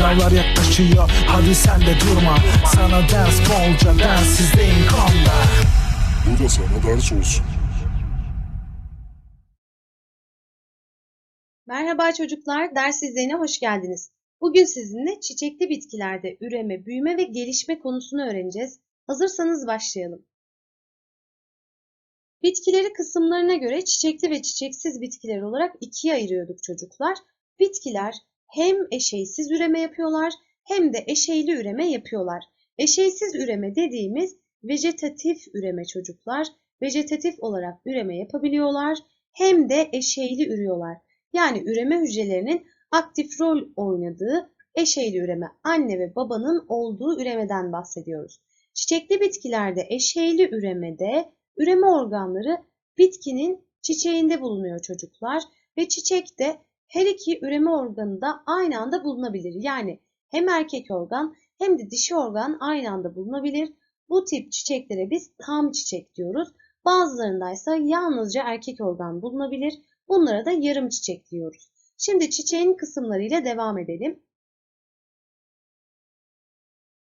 Sınavlar yaklaşıyor hadi sen de durma Sana ders bolca densizliğin konda Bu da sana ders olsun. Merhaba çocuklar, ders izleyine hoş geldiniz. Bugün sizinle çiçekli bitkilerde üreme, büyüme ve gelişme konusunu öğreneceğiz. Hazırsanız başlayalım. Bitkileri kısımlarına göre çiçekli ve çiçeksiz bitkiler olarak ikiye ayırıyorduk çocuklar. Bitkiler hem eşeysiz üreme yapıyorlar hem de eşeyli üreme yapıyorlar. Eşeysiz üreme dediğimiz vejetatif üreme çocuklar. Vejetatif olarak üreme yapabiliyorlar hem de eşeyli ürüyorlar. Yani üreme hücrelerinin aktif rol oynadığı eşeyli üreme, anne ve babanın olduğu üremeden bahsediyoruz. Çiçekli bitkilerde eşeyli üremede üreme organları bitkinin çiçeğinde bulunuyor çocuklar ve çiçekte her iki üreme organı da aynı anda bulunabilir. Yani hem erkek organ hem de dişi organ aynı anda bulunabilir. Bu tip çiçeklere biz tam çiçek diyoruz. Bazılarında ise yalnızca erkek organ bulunabilir. Bunlara da yarım çiçek diyoruz. Şimdi çiçeğin kısımlarıyla devam edelim.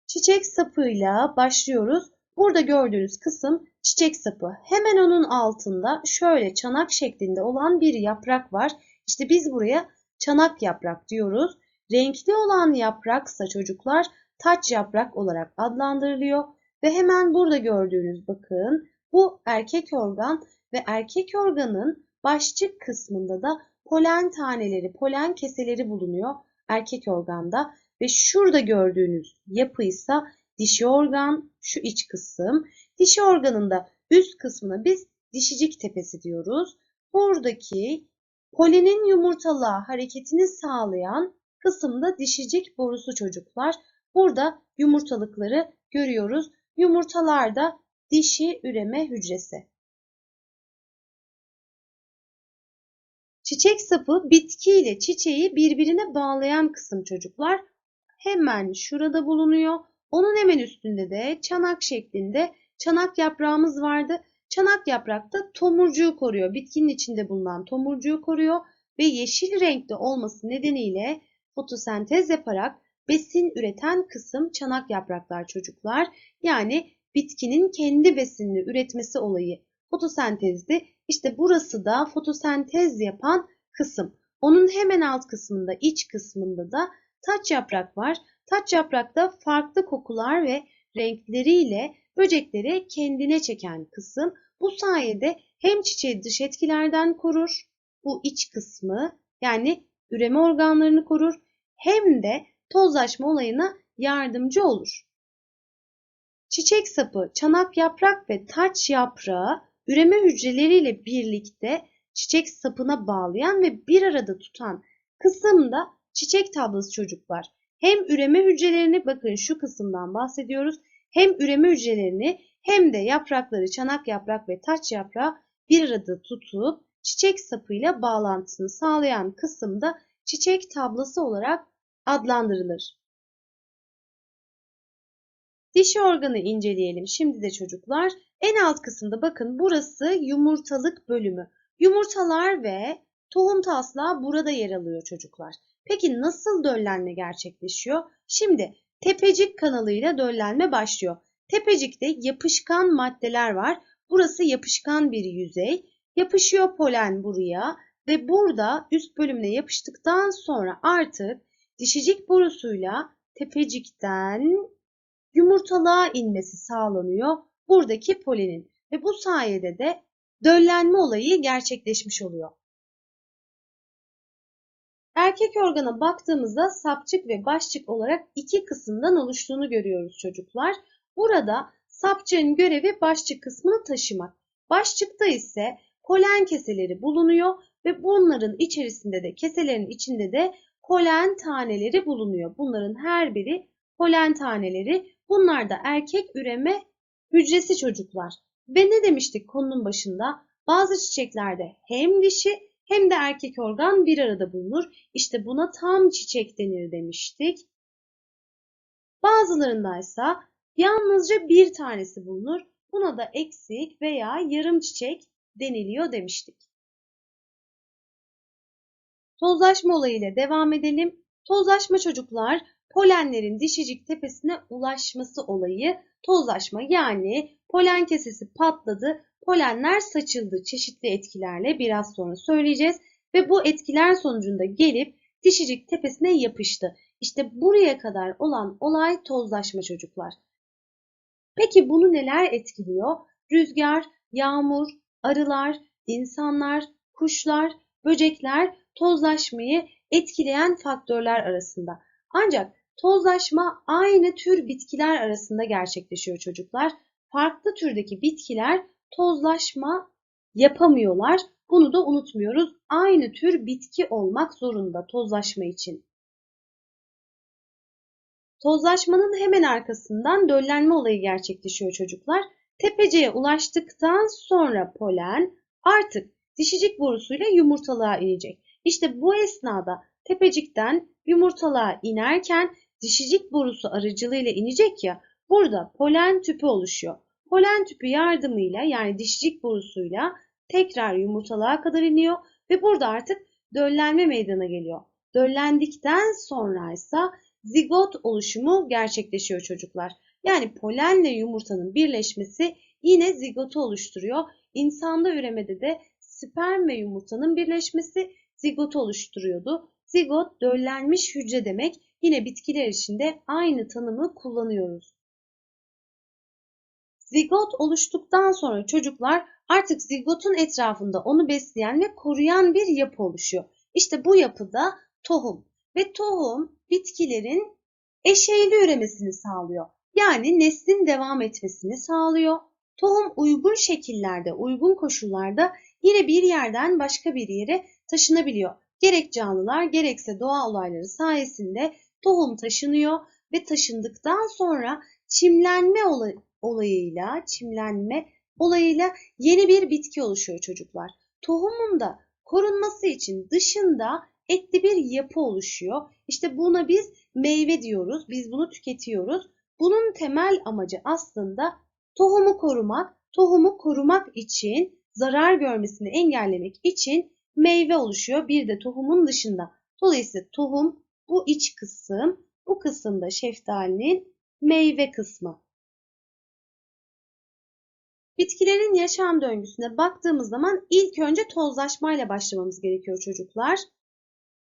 Çiçek sapıyla başlıyoruz. Burada gördüğünüz kısım çiçek sapı. Hemen onun altında şöyle çanak şeklinde olan bir yaprak var. İşte biz buraya çanak yaprak diyoruz. Renkli olan yapraksa çocuklar taç yaprak olarak adlandırılıyor. Ve hemen burada gördüğünüz bakın bu erkek organ ve erkek organın başçık kısmında da polen taneleri, polen keseleri bulunuyor erkek organda ve şurada gördüğünüz yapı ise dişi organ, şu iç kısım. Dişi organın da üst kısmına biz dişicik tepesi diyoruz. Buradaki polenin yumurtalığa hareketini sağlayan kısımda dişicik borusu çocuklar. Burada yumurtalıkları görüyoruz. Yumurtalarda dişi üreme hücresi. Çiçek sapı bitki ile çiçeği birbirine bağlayan kısım çocuklar. Hemen şurada bulunuyor. Onun hemen üstünde de çanak şeklinde çanak yaprağımız vardı. Çanak yaprak da tomurcuğu koruyor. Bitkinin içinde bulunan tomurcuğu koruyor ve yeşil renkte olması nedeniyle fotosentez yaparak besin üreten kısım çanak yapraklar çocuklar. Yani bitkinin kendi besinini üretmesi olayı fotosentezdi. İşte burası da fotosentez yapan kısım. Onun hemen alt kısmında, iç kısmında da taç yaprak var. Taç yaprakta farklı kokular ve renkleriyle böcekleri kendine çeken kısım. Bu sayede hem çiçeği dış etkilerden korur, bu iç kısmı yani üreme organlarını korur hem de tozlaşma olayına yardımcı olur. Çiçek sapı, çanak yaprak ve taç yaprağı üreme hücreleriyle birlikte çiçek sapına bağlayan ve bir arada tutan kısım da çiçek tablası çocuklar. Hem üreme hücrelerini bakın şu kısımdan bahsediyoruz. Hem üreme hücrelerini hem de yaprakları çanak yaprak ve taç yaprağı bir arada tutup çiçek sapıyla bağlantısını sağlayan kısım da çiçek tablası olarak adlandırılır. Dişi organı inceleyelim şimdi de çocuklar. En alt kısımda bakın burası yumurtalık bölümü. Yumurtalar ve tohum taslağı burada yer alıyor çocuklar. Peki nasıl döllenme gerçekleşiyor? Şimdi tepecik kanalıyla döllenme başlıyor. Tepecikte yapışkan maddeler var. Burası yapışkan bir yüzey. Yapışıyor polen buraya ve burada üst bölümüne yapıştıktan sonra artık dişicik borusuyla tepecikten yumurtalığa inmesi sağlanıyor buradaki polenin ve bu sayede de döllenme olayı gerçekleşmiş oluyor. Erkek organa baktığımızda sapçık ve başçık olarak iki kısımdan oluştuğunu görüyoruz çocuklar. Burada sapçığın görevi başçık kısmını taşımak. Başçıkta ise polen keseleri bulunuyor ve bunların içerisinde de keselerin içinde de polen taneleri bulunuyor. Bunların her biri polen taneleri. Bunlar da erkek üreme hücresi çocuklar. Ve ne demiştik konunun başında? Bazı çiçeklerde hem dişi hem de erkek organ bir arada bulunur. İşte buna tam çiçek denir demiştik. Bazılarında ise yalnızca bir tanesi bulunur. Buna da eksik veya yarım çiçek deniliyor demiştik. Tozlaşma olayıyla devam edelim. Tozlaşma çocuklar polenlerin dişicik tepesine ulaşması olayı tozlaşma yani polen kesesi patladı, polenler saçıldı çeşitli etkilerle biraz sonra söyleyeceğiz ve bu etkiler sonucunda gelip dişicik tepesine yapıştı. İşte buraya kadar olan olay tozlaşma çocuklar. Peki bunu neler etkiliyor? Rüzgar, yağmur, arılar, insanlar, kuşlar, böcekler tozlaşmayı etkileyen faktörler arasında. Ancak tozlaşma aynı tür bitkiler arasında gerçekleşiyor çocuklar. Farklı türdeki bitkiler tozlaşma yapamıyorlar. Bunu da unutmuyoruz. Aynı tür bitki olmak zorunda tozlaşma için. Tozlaşmanın hemen arkasından döllenme olayı gerçekleşiyor çocuklar. Tepeciye ulaştıktan sonra polen artık dişicik borusuyla yumurtalığa inecek. İşte bu esnada tepecikten yumurtalığa inerken dişicik borusu aracılığıyla inecek ya burada polen tüpü oluşuyor. Polen tüpü yardımıyla yani dişicik borusuyla tekrar yumurtalığa kadar iniyor ve burada artık döllenme meydana geliyor. Döllendikten sonra ise zigot oluşumu gerçekleşiyor çocuklar. Yani polenle yumurtanın birleşmesi yine zigotu oluşturuyor. İnsanda üremede de sperm ve yumurtanın birleşmesi zigotu oluşturuyordu. Zigot döllenmiş hücre demek. Yine bitkiler için de aynı tanımı kullanıyoruz. Zigot oluştuktan sonra çocuklar artık zigotun etrafında onu besleyen ve koruyan bir yapı oluşuyor. İşte bu yapıda tohum ve tohum bitkilerin eşeyli üremesini sağlıyor. Yani neslin devam etmesini sağlıyor. Tohum uygun şekillerde, uygun koşullarda yine bir yerden başka bir yere taşınabiliyor. Gerek canlılar gerekse doğa olayları sayesinde tohum taşınıyor ve taşındıktan sonra çimlenme olayıyla, çimlenme olayıyla yeni bir bitki oluşuyor çocuklar. Tohumun da korunması için dışında etli bir yapı oluşuyor. İşte buna biz meyve diyoruz. Biz bunu tüketiyoruz. Bunun temel amacı aslında tohumu korumak. Tohumu korumak için, zarar görmesini engellemek için meyve oluşuyor. Bir de tohumun dışında. Dolayısıyla tohum bu iç kısım, bu kısımda şeftalinin meyve kısmı. Bitkilerin yaşam döngüsüne baktığımız zaman ilk önce tozlaşmayla başlamamız gerekiyor çocuklar.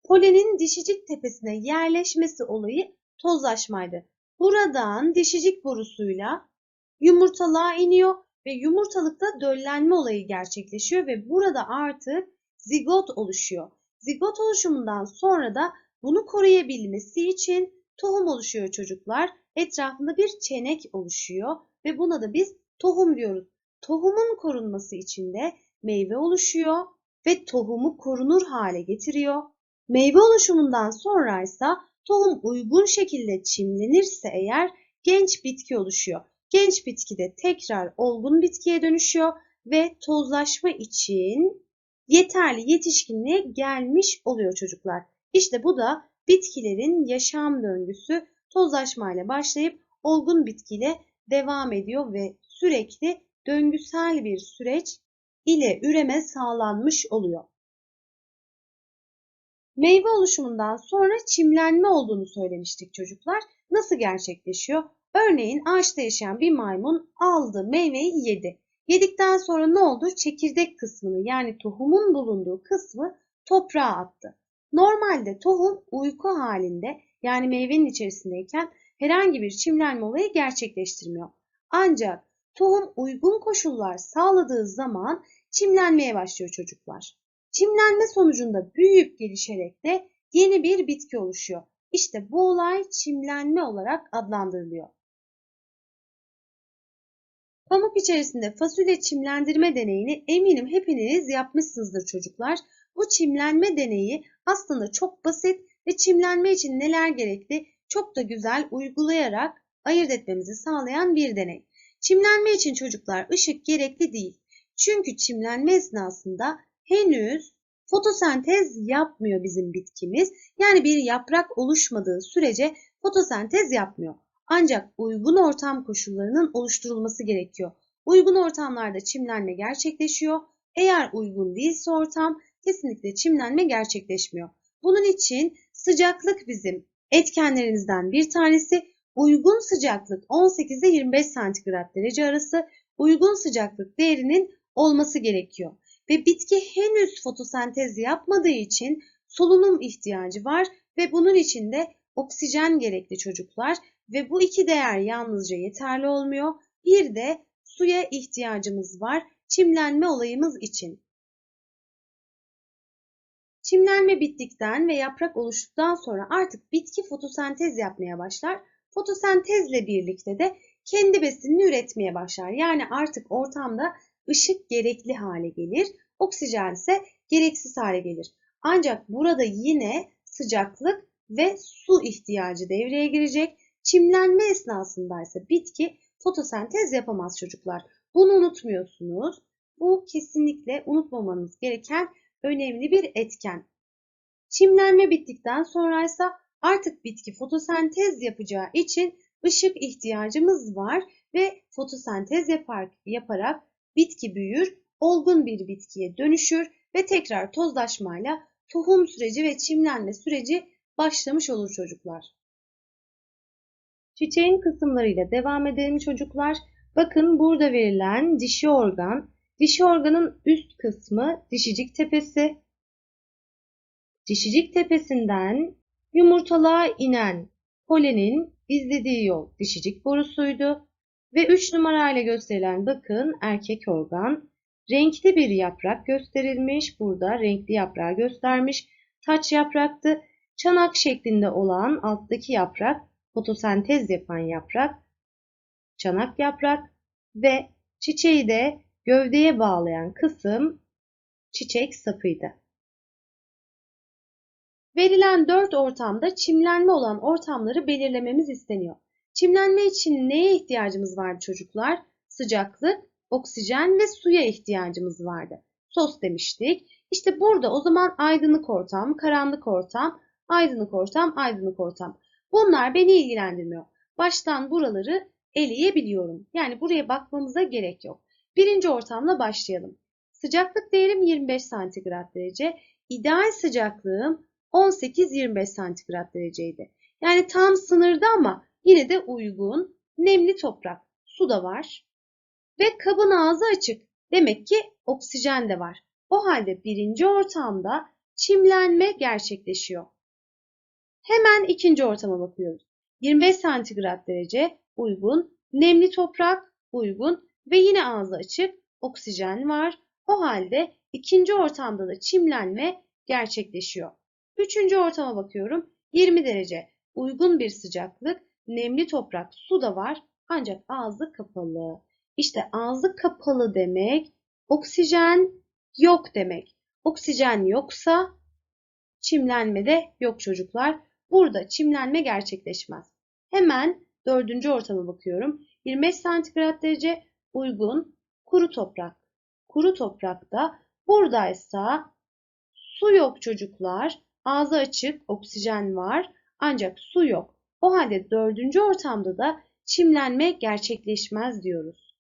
Polenin dişicik tepesine yerleşmesi olayı tozlaşmaydı. Buradan dişicik borusuyla yumurtalığa iniyor ve yumurtalıkta döllenme olayı gerçekleşiyor ve burada artık zigot oluşuyor. Zigot oluşumundan sonra da bunu koruyabilmesi için tohum oluşuyor çocuklar. Etrafında bir çenek oluşuyor ve buna da biz tohum diyoruz. Tohumun korunması için de meyve oluşuyor ve tohumu korunur hale getiriyor. Meyve oluşumundan sonra ise tohum uygun şekilde çimlenirse eğer genç bitki oluşuyor. Genç bitki de tekrar olgun bitkiye dönüşüyor ve tozlaşma için yeterli yetişkinliğe gelmiş oluyor çocuklar. İşte bu da bitkilerin yaşam döngüsü tozlaşmayla başlayıp olgun bitkiyle devam ediyor ve sürekli döngüsel bir süreç ile üreme sağlanmış oluyor. Meyve oluşumundan sonra çimlenme olduğunu söylemiştik çocuklar. Nasıl gerçekleşiyor? Örneğin ağaçta yaşayan bir maymun aldı meyveyi yedi. Yedikten sonra ne oldu? Çekirdek kısmını yani tohumun bulunduğu kısmı toprağa attı. Normalde tohum uyku halinde yani meyvenin içerisindeyken herhangi bir çimlenme olayı gerçekleştirmiyor. Ancak tohum uygun koşullar sağladığı zaman çimlenmeye başlıyor çocuklar. Çimlenme sonucunda büyüyüp gelişerek de yeni bir bitki oluşuyor. İşte bu olay çimlenme olarak adlandırılıyor. Pamuk içerisinde fasulye çimlendirme deneyini eminim hepiniz yapmışsınızdır çocuklar. Bu çimlenme deneyi aslında çok basit ve çimlenme için neler gerekli çok da güzel uygulayarak ayırt etmemizi sağlayan bir deney. Çimlenme için çocuklar ışık gerekli değil. Çünkü çimlenme esnasında henüz fotosentez yapmıyor bizim bitkimiz. Yani bir yaprak oluşmadığı sürece fotosentez yapmıyor. Ancak uygun ortam koşullarının oluşturulması gerekiyor. Uygun ortamlarda çimlenme gerçekleşiyor. Eğer uygun değilse ortam kesinlikle çimlenme gerçekleşmiyor. Bunun için Sıcaklık bizim etkenlerimizden bir tanesi. Uygun sıcaklık 18 ile 25 santigrat derece arası uygun sıcaklık değerinin olması gerekiyor. Ve bitki henüz fotosentez yapmadığı için solunum ihtiyacı var ve bunun için de oksijen gerekli çocuklar ve bu iki değer yalnızca yeterli olmuyor. Bir de suya ihtiyacımız var çimlenme olayımız için. Çimlenme bittikten ve yaprak oluştuktan sonra artık bitki fotosentez yapmaya başlar. Fotosentezle birlikte de kendi besinini üretmeye başlar. Yani artık ortamda ışık gerekli hale gelir, oksijen ise gereksiz hale gelir. Ancak burada yine sıcaklık ve su ihtiyacı devreye girecek. Çimlenme esnasında ise bitki fotosentez yapamaz çocuklar. Bunu unutmuyorsunuz. Bu kesinlikle unutmamanız gereken önemli bir etken. Çimlenme bittikten sonra ise artık bitki fotosentez yapacağı için ışık ihtiyacımız var ve fotosentez yapar, yaparak bitki büyür, olgun bir bitkiye dönüşür ve tekrar tozlaşmayla tohum süreci ve çimlenme süreci başlamış olur çocuklar. Çiçeğin kısımlarıyla devam edelim çocuklar. Bakın burada verilen dişi organ. Dişi organın üst kısmı dişicik tepesi. Dişicik tepesinden yumurtalığa inen polenin izlediği yol dişicik borusuydu. Ve 3 numarayla gösterilen bakın erkek organ. Renkli bir yaprak gösterilmiş. Burada renkli yaprağı göstermiş. Taç yapraktı. Çanak şeklinde olan alttaki yaprak fotosentez yapan yaprak, çanak yaprak ve çiçeği de gövdeye bağlayan kısım çiçek sapıydı. Verilen dört ortamda çimlenme olan ortamları belirlememiz isteniyor. Çimlenme için neye ihtiyacımız vardı çocuklar? Sıcaklık, oksijen ve suya ihtiyacımız vardı. Sos demiştik. İşte burada o zaman aydınlık ortam, karanlık ortam, aydınlık ortam, aydınlık ortam. Bunlar beni ilgilendirmiyor. Baştan buraları eleyebiliyorum. Yani buraya bakmamıza gerek yok. Birinci ortamla başlayalım. Sıcaklık değerim 25 santigrat derece. İdeal sıcaklığım 18-25 santigrat dereceydi. Yani tam sınırda ama yine de uygun. Nemli toprak. Su da var. Ve kabın ağzı açık. Demek ki oksijen de var. O halde birinci ortamda çimlenme gerçekleşiyor. Hemen ikinci ortama bakıyoruz. 25 santigrat derece uygun, nemli toprak uygun ve yine ağzı açık oksijen var. O halde ikinci ortamda da çimlenme gerçekleşiyor. Üçüncü ortama bakıyorum. 20 derece uygun bir sıcaklık, nemli toprak, su da var ancak ağzı kapalı. İşte ağzı kapalı demek oksijen yok demek. Oksijen yoksa çimlenme de yok çocuklar. Burada çimlenme gerçekleşmez. Hemen dördüncü ortama bakıyorum. 25 santigrat derece uygun kuru toprak. Kuru toprakta buradaysa su yok çocuklar. Ağzı açık, oksijen var ancak su yok. O halde dördüncü ortamda da çimlenme gerçekleşmez diyoruz.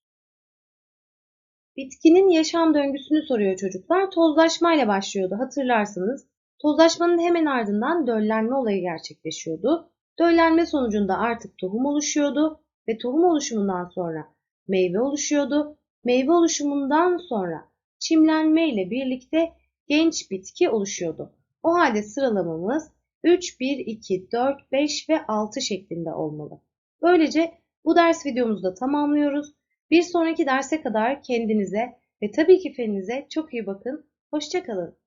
Bitkinin yaşam döngüsünü soruyor çocuklar. Tozlaşmayla başlıyordu hatırlarsınız. Tozlaşmanın hemen ardından döllenme olayı gerçekleşiyordu. Döllenme sonucunda artık tohum oluşuyordu ve tohum oluşumundan sonra meyve oluşuyordu. Meyve oluşumundan sonra çimlenme ile birlikte genç bitki oluşuyordu. O halde sıralamamız 3, 1, 2, 4, 5 ve 6 şeklinde olmalı. Böylece bu ders videomuzu da tamamlıyoruz. Bir sonraki derse kadar kendinize ve tabii ki feninize çok iyi bakın. Hoşçakalın.